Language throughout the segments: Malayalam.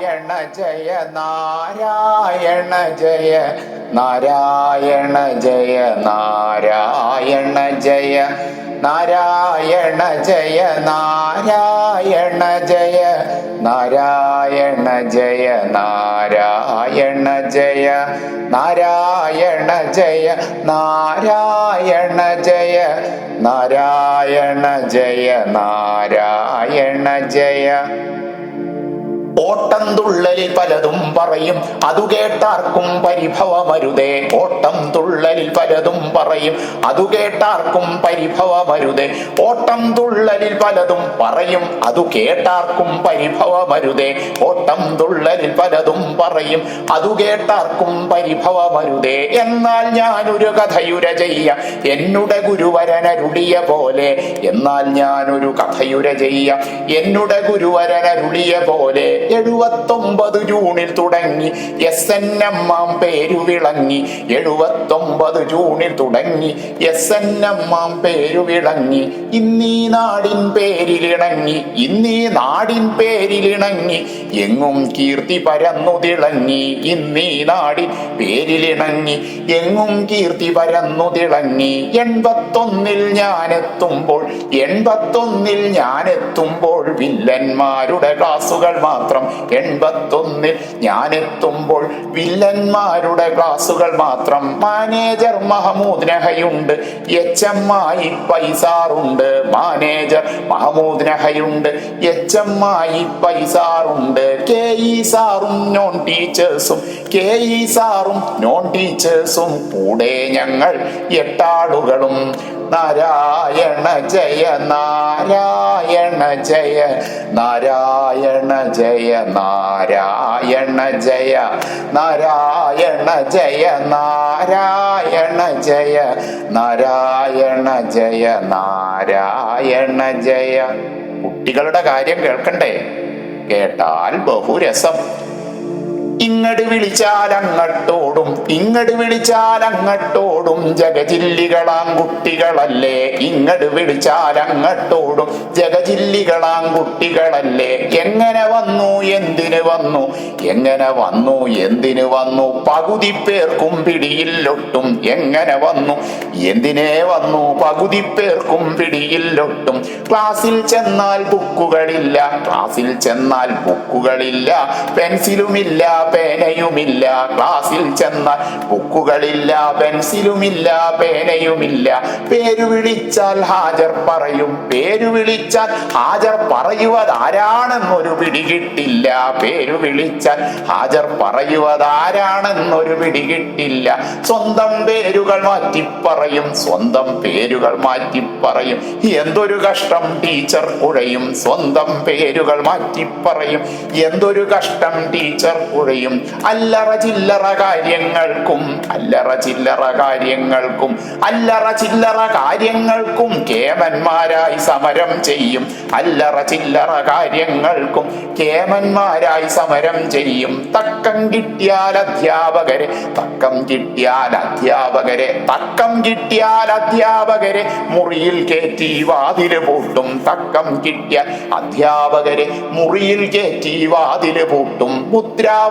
നാരായണ ജയ നാരായണ ജയ നാരായണ ജയ നാരായണ ജയ നാരായണ ജയ നാരായണ ജയ നാരായണ ജയ നാരായണ ജയ നാരായണ ജയ നാരായണ ജയ നാരായണ ജയ നാരായണ ജയ ഓട്ടം തുള്ളലിൽ പലതും പറയും. അതു കേട്ടാർക്കും പരിഭവമരുതേ. ഓട്ടം തുള്ളലിൽ പലതും പറയും. അതു കേട്ടാർക്കും പരിഭവമരുതേ. ഓട്ടം തുള്ളലിൽ പലതും പറയും. അതു കേട്ടാർക്കും പരിഭവമരുതേ. ഓട്ടം തുള്ളലിൽ പലതും പറയും. അതു കേട്ടാർക്കും പരിഭവമരുതേ. എന്നാൽ ഞാനൊരു കഥയുര ചെയ്യ. എന്നുടെ ഗുരുവരനരുളിയ പോലെ. എന്നാൽ ഞാനൊരു കഥയുര ചെയ്യ. എന്നുടെ ഗുരുവരനരുളിയ പോലെ. എഴുപത്തൊമ്പത് ജൂണിൽ തുടങ്ങി. എസ് എൻ എം ആം പേരു വിളങ്ങി. എഴുപത്തൊമ്പത് ജൂണിൽ തുടങ്ങി. എസ് എൻ എം ആം പേരു വിളങ്ങി. ഇന്നീ നാടിൻ പേരിലിണങ്ങി ഇന്നീ നാടിൻ പേരിലിണങ്ങി എങ്ങും കീർത്തി പരന്നു തിളങ്ങി. ഇന്നീ നാടിൻ പേരിലിണങ്ങി എങ്ങും കീർത്തി പരന്നു തിളങ്ങി. എൺപത്തൊന്നിൽ ഞാനെത്തുമ്പോൾ എൺപത്തൊന്നിൽ ഞാനെത്തുമ്പോൾ വില്ലന്മാരുടെ ക്ലാസുകൾ മാത്രം എൺപത്തൊന്നിൽ ഞാനെത്തുമ്പോൾ വില്ലന്മാരുടെ ക്ലാസുകൾ മാത്രം. മാനേജർ മഹമൂദ് നഹയുണ്ട് എച്ച് എം ആയി പൈസാറുണ്ട്. മാനേജർ മഹമൂദ് നഹയുണ്ട് എച്ച് എം ആയി പൈസാറുണ്ട്. കെ ഇ സാറും നോൺ ടീച്ചേഴ്സും കെ ഇ സാറും നോൺ ടീച്ചേഴ്സും കൂടെ ഞങ്ങൾ എട്ടാളുകളും. നാരായണ ജയ നാരായണ ജയ നാരായണ ജയ നാരായണ ജയ നാരായണ ജയ നാരായണ ജയ നാരായണ ജയ നാരായണ ജയ. കുട്ടികളുടെ കാര്യം കേൾക്കണ്ടേ? കേട്ടാൽ ബഹുരസം. ഇങ്ങട് വിളിച്ചാൽ അങ്ങട്ടോടും ഇങ്ങട് വിളിച്ചാൽ അങ്ങട്ടോടും ജഗജില്ലികളാം കുട്ടികളല്ലേ ഇങ്ങട് വിളിച്ചാൽ അങ്ങട്ടോടും ജഗജില്ലികളാം കുട്ടികളല്ലേ എങ്ങനെ വന്നു എന്തിന് വന്നു? എങ്ങനെ വന്നു എന്തിന് വന്നു? പകുതി പേർക്കും പിടിയില്ലൊട്ടും എങ്ങനെ വന്നു? എന്തിനെ വന്നു? പകുതി പേർക്കും പിടിയില്ലൊട്ടും ക്ലാസ്സിൽ ചെന്നാൽ ബുക്കുകളില്ല ക്ലാസ്സിൽ ചെന്നാൽ ബുക്കുകളില്ല പെൻസിലുമില്ല പേനയുമില്ല ക്ലാസ്സിൽ ചെന്നാൽ ബുക്കുകളില്ല പെൻസിലുമില്ല പേനയുമില്ല. പേരു വിളിച്ചാൽ ഹാജർ പറയും പേരു വിളിച്ചാൽ ഹാജർ പറയുവതാരാണെന്നൊരു പിടികിട്ടില്ല പേരു വിളിച്ചാൽ ഹാജർ പറയുവതാരാണെന്നൊരു പിടികിട്ടില്ല സ്വന്തം പേരുകൾ മാറ്റി പറയും സ്വന്തം പേരുകൾ മാറ്റി പറയും എന്തൊരു കഷ്ടം ടീച്ചർ കുഴയും സ്വന്തം പേരുകൾ മാറ്റി പറയും എന്തൊരു കഷ്ടം ടീച്ചർ കുഴയും അല്ലറ ചില്ലറ കാര്യങ്ങൾക്കും അല്ലറ ചില്ലറ കാര്യങ്ങൾക്കും അല്ലറ ചില്ലറ കാര്യങ്ങൾക്കും കേമന്മാരായി സമരം ചെയ്യും. അല്ലറ ചില്ലറ കാര്യങ്ങൾക്കും കേമന്മാരായി സമരം ചെയ്യും. തക്കം കിട്ടിയാൽ അധ്യാപകരെ തക്കം കിട്ടിയാൽ അധ്യാപകരെ തക്കം കിട്ടിയാൽ അധ്യാപകരെ മുറിയിൽ കയറ്റി വാതിൽ പൂട്ടും. തക്കം കിട്ടിയാൽ അധ്യാപകരെ മുറിയിൽ കയറ്റി വാതിൽ പൂട്ടും.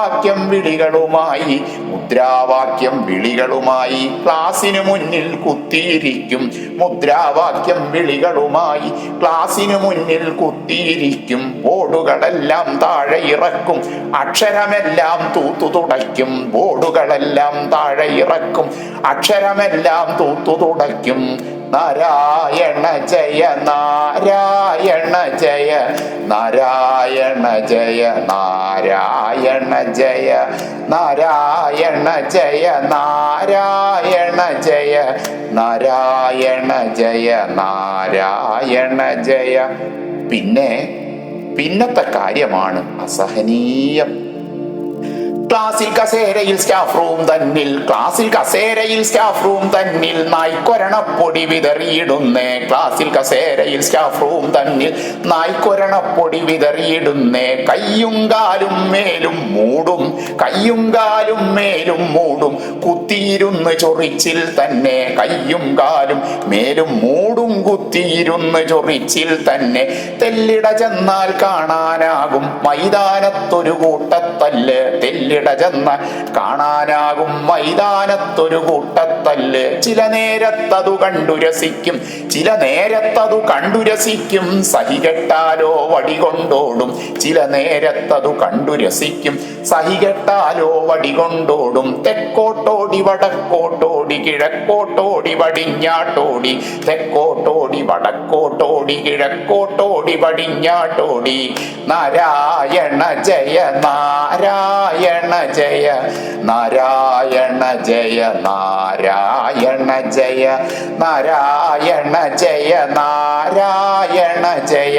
മുദ്രാവാക്യം വിളികളുമായി മുദ്രാവാക്യം വിളികളുമായി ക്ലാസ്സിന് മുന്നിൽ കുത്തിയിരിക്കും മുദ്രാവാക്യം വിളികളുമായി ക്ലാസ്സിന് മുന്നിൽ കുത്തിയിരിക്കും ബോർഡുകളെല്ലാം താഴെ ഇറക്കും അക്ഷരമെല്ലാം തൂത്തു തുടയ്ക്കും ബോർഡുകളെല്ലാം താഴെ ഇറക്കും അക്ഷരമെല്ലാം തൂത്തു തുടയ്ക്കും നാരായണ ജയ നാരായണ ജയ നാരായണ ജയ നാരായണ ജയ നാരായണ ജയ നാരായണ ജയ നാരായണ ജയ നാരായണ ജയ. പിന്നെ പിന്നത്തെ കാര്യമാണ് അസഹനീയം. ക്ലാസ്സിൽ കസേരയിൽ സ്റ്റാഫ് റൂം തന്നിൽ ക്ലാസ്സിൽ കസേരയിൽ സ്റ്റാഫ് റൂം തന്നിൽ നായ്ക്കൊരണപ്പൊടി വിതറിയിടുന്നേ. ക്ലാസ്സിൽ കസേരയിൽ സ്റ്റാഫ് റൂം തന്നിൽ നായ്ക്കൊരണപ്പൊടി വിതറിയിടുന്നേ. കയ്യും കാലും മേലും മൂടും കയ്യും കാലും മേലും മൂടും കുത്തിയിരുന്ന് ചൊറിച്ചിൽ തന്നെ. കയ്യും കാലും മേലും മൂടും കുത്തിയിരുന്ന് ചൊറിച്ചിൽ തന്നെ. തെല്ലിട ചെന്നാൽ കാണാനാകും മൈതാനത്തൊരു കൂട്ടത്തല്ല്. തെല്ലിട ചെന്നാൽ കാണാനാകും മൈതാനത്തൊരു കൂട്ടത്തല്ല്. ചില നേരത്തതു കണ്ടുരസിക്കും ചില നേരത്തതു കണ്ടുരസിക്കും സഹികെട്ടാലോ വടികൊണ്ടോടും. ചില നേരത്തതു കണ്ടുരസിക്കും സഹികെട്ടാലോ വടികൊണ്ടോടും. തെക്കോട്ടോടി വടക്കോട്ടോടി കിഴക്കോട്ടോടി പടിഞ്ഞാട്ടോടി തെക്കോട്ടോടി വടക്കോട്ടോടി കിഴക്കോട്ടോടി പടിഞ്ഞാട്ടോടി നാരായണ ജയ നാരായണ ജയ നാരായണ ജയ നാരായണ ജയ നാരായണ ജയ നാരായണ ജയ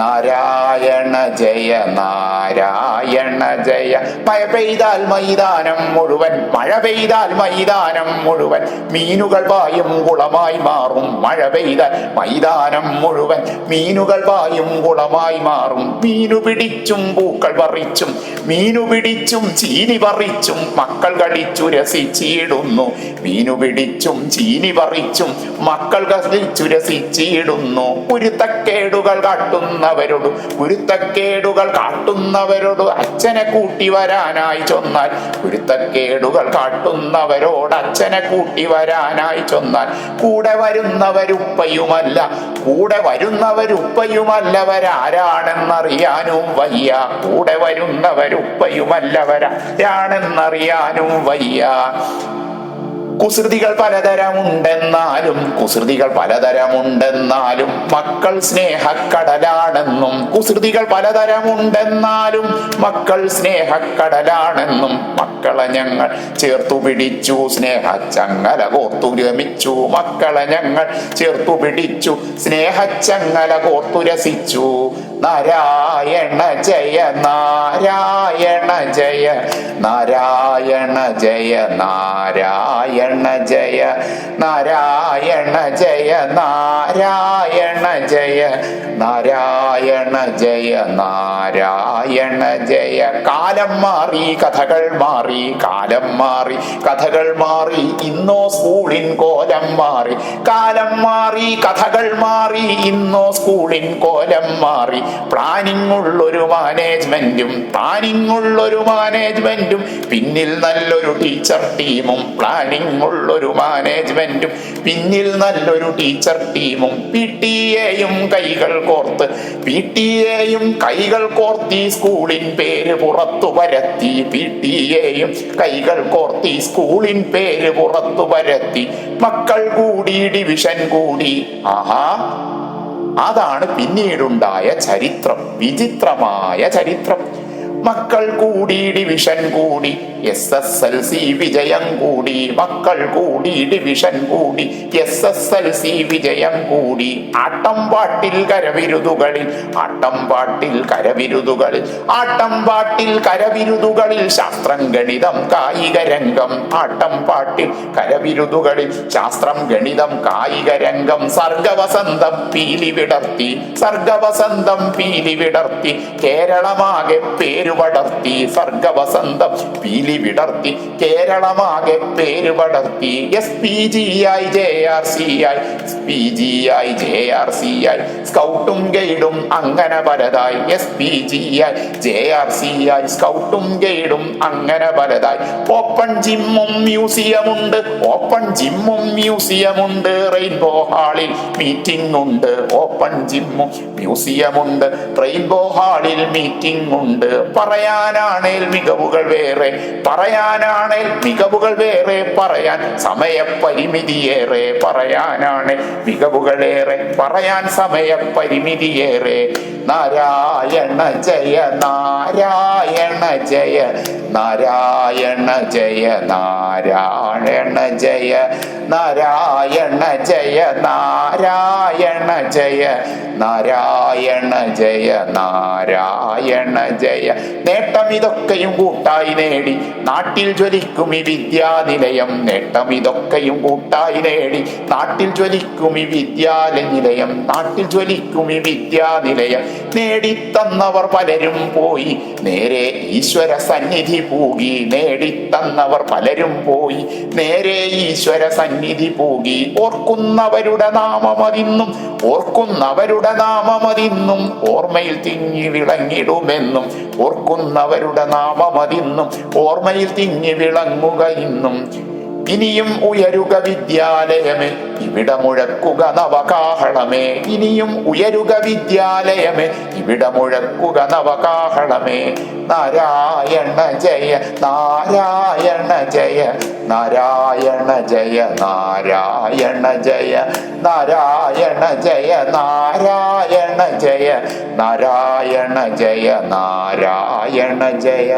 നാരായണ ജയ നാരായണ ജയ. മഴ പെയ്താൽ മൈതാനം മുഴുവൻ മഴ പെയ്താൽ മൈതാനം മുഴുവൻ. മീനുകൾ പായും കുളമായി മാറും. മഴ പെയ്ത മൈതാനം മുഴുവൻ മീനുകൾ പായും കുളമായി മാറും. മീനു പിടിച്ചും പൂക്കൾ പറിച്ചും മീനു പിടിച്ചും ചീനി പറിച്ചും മക്കൾ കടിച്ചു രസിച്ചിടുന്നു. മീനു പിടിച്ചും ചീനി പറിച്ചും മക്കൾ കടിച്ചു രസിച്ചിടുന്നു. കുരുത്തക്കേടുകൾ കാട്ടുന്നവരോട് കുരുത്തക്കേടുകൾ കാട്ടുന്നവരോട് അച്ഛനെ കൂട്ടി വരാനായി ചൊന്നാൽ കുരുത്തക്കേടുകൾ കാട്ടുന്നവരോട് അച്ഛനെ കൂട്ടി വരാനായി ചെന്നാൽ കൂടെ വരുന്നവരുപ്പയുമല്ല കൂടെ വരുന്നവരുപ്പയുമല്ലവരാരാണെന്നറിയാനും വയ്യ. കൂടെ വരുന്നവരുപ്പയുമല്ലവരാരാണെന്നറിയാനും വയ്യ. കുസൃതികൾ പലതരമുണ്ടെന്നാലും കുസൃതികൾ പലതരമുണ്ടെന്നാലും മക്കൾ സ്നേഹക്കടലാണെന്നും കുസൃതികൾ പലതരമുണ്ടെന്നാലും മക്കൾ സ്നേഹക്കടലാണെന്നും മക്കളെ ഞങ്ങൾ ചേർത്തു പിടിച്ചു സ്നേഹച്ചങ്ങല ചങ്ങല കോർത്തുരമിച്ചു മക്കളെ ഞങ്ങൾ ചേർത്തു പിടിച്ചു സ്നേഹച്ചങ്ങല ചങ്ങല രസിച്ചു. നാരായണ ജയ നാരായണ ജയ നാരായണ ജയ നാരായണ ജയ നാരായണ ജയ നാരായണ ജയ നാരായണ ജയ നാരായണ ജയ. കാലം മാറി കഥകൾ മാറി കാലം മാറി കഥകൾ മാറി ഇന്നോ സ്കൂളിൻ കോലം മാറി. കാലം മാറി കഥകൾ മാറി ഇന്നോ സ്കൂളിൻ കോലം മാറി. പ്ലാനിംഗ് ഉള്ളൊരു മാനേജ്മെന്റും പ്ലാനിങ് ഉള്ളൊരു മാനേജ്മെന്റും പിന്നിൽ നല്ലൊരു ടീച്ചർ ടീമും പ്ലാനിങ് ഉള്ളൊരു മാനേജ്മെന്റും പിന്നിൽ നല്ലൊരു ടീച്ചർ ടീമും പി ടി എയും കൈകൾ കോർത്ത് പി ടി എയും കൈകൾ കോർത്തി സ്കൂളിൻ പേര് പുറത്തു പരത്തി പി ടി എയും കൈകൾ കോർത്തി സ്കൂളിൻ പേര് പുറത്തു പരത്തി മക്കൾ കൂടി ഡിവിഷൻ കൂടി. ആഹാ. അതാണ് പിന്നീടുണ്ടായ ചരിത്രം വിചിത്രമായ ചരിത്രം. മക്കൾ കൂടി ഡിവിഷൻ കൂടി. എസ് എസ് എൽ സി വിജയം കൂടി. മക്കൾ കൂടി ഡിവിഷൻ കൂടി. എസ് എസ് എൽ സി വിജയം കൂടി. ആട്ടം പാട്ടിൽ കരവിരുതുകളിൽ ആട്ടം പാട്ടിൽ കരവിരുതുകളിൽ ആട്ടം പാട്ടിൽ കരവിരുതുകളിൽ ശാസ്ത്രം ഗണിതം കായിക രംഗം ആട്ടം പാട്ടിൽ കരവിരുതുകളിൽ ശാസ്ത്രം ഗണിതം കായിക രംഗം സർഗവസന്തം പീലി വിടർത്തി സർഗവസന്തം പീലി വിടർത്തി കേരളമാകെ പേരുപടർത്തി സർഗവസന്തം പീലി വിടർത്തി കേരളമാകെ പേരുപടർത്തി S P G I J R C I S P G I J R C I സ്കൗട്ടും ഗൈഡും അങ്ങനെ പലതായി. S P G I J R C I സ്കൗട്ടും ഗൈഡും അങ്ങനെ പലതായി. ഓപ്പൺ ജിമ്മും മ്യൂസിയമുണ്ട് ഓപ്പൺ ജിമ്മും മ്യൂസിയമുണ്ട് റെയിൻബോ ഹാളിൽ മീറ്റിംഗ് ഉണ്ട്. ഓപ്പൺ ജിമ്മും മ്യൂസിയമുണ്ട് റെയിൻബോ ഹാളിൽ മീറ്റിംഗ് ഉണ്ട്. പറയാനാണേൽ മികവുകൾ വേറെ പറയാനാണേൽ മികവുകൾ വേറെ പറയാൻ സമയപരിമിതിയേറെ പറയാനാണ് മികവുകളേറെ പറയാൻ സമയപരിമിതിയേറെ. നാരായണ ജയ നാരായണ ജയ നാരായണ ജയ നാരായണ ജയ. നാരായണ ജയ നാരായണ ജയ നാരായണ ജയ നാരായണ ജയ. നേട്ടം ഇതൊക്കെയും കൂട്ടായി നേടി. നാട്ടിൽ ജ്വലിക്കും ഈ വിദ്യാനിലയം. നേട്ടം ഇതൊക്കെയും കൂട്ടായി നേടി. നാട്ടിൽ ജ്വലിക്കും ഈ വിദ്യാലനിലയം നാട്ടിൽ ജ്വലിക്കും ഈ വിദ്യാനിലയം. നേടിത്തന്നവർ പലരും പോയി. നേരെ ഈശ്വര സന്നിധി പൂകി. നേടിത്തന്നവർ പലരും പോയി. നേരെ ഈശ്വര സന്നിധി പോകി. ഓർക്കുന്നവരുടെ നാമമതിന്നും ഓർക്കുന്നവരുടെ നാമമതിന്നും ഓർമ്മയിൽ തിങ്ങി വിളങ്ങിടുമെന്നും ഓർക്കുന്നവരുടെ നാമമതിന്നും ഓർമ്മയിൽ തിങ്ങി വിളങ്ങുക ഇന്നും. ഇനിയും ഉയരുക വിദ്യാലയമേ ഇവിടെ മുഴക്കുക നവകാഹളമേ. ഇനിയും ഉയരുക വിദ്യാലയമേ ഇവിടെ മുഴക്കുക നവകാഹളമേ. നാരായണ ജയ നാരായണ ജയ നാരായണ ജയ നാരായണ ജയ നാരായണ ജയ നാരായണ ജയ നാരായണ ജയ നാരായണ ജയ.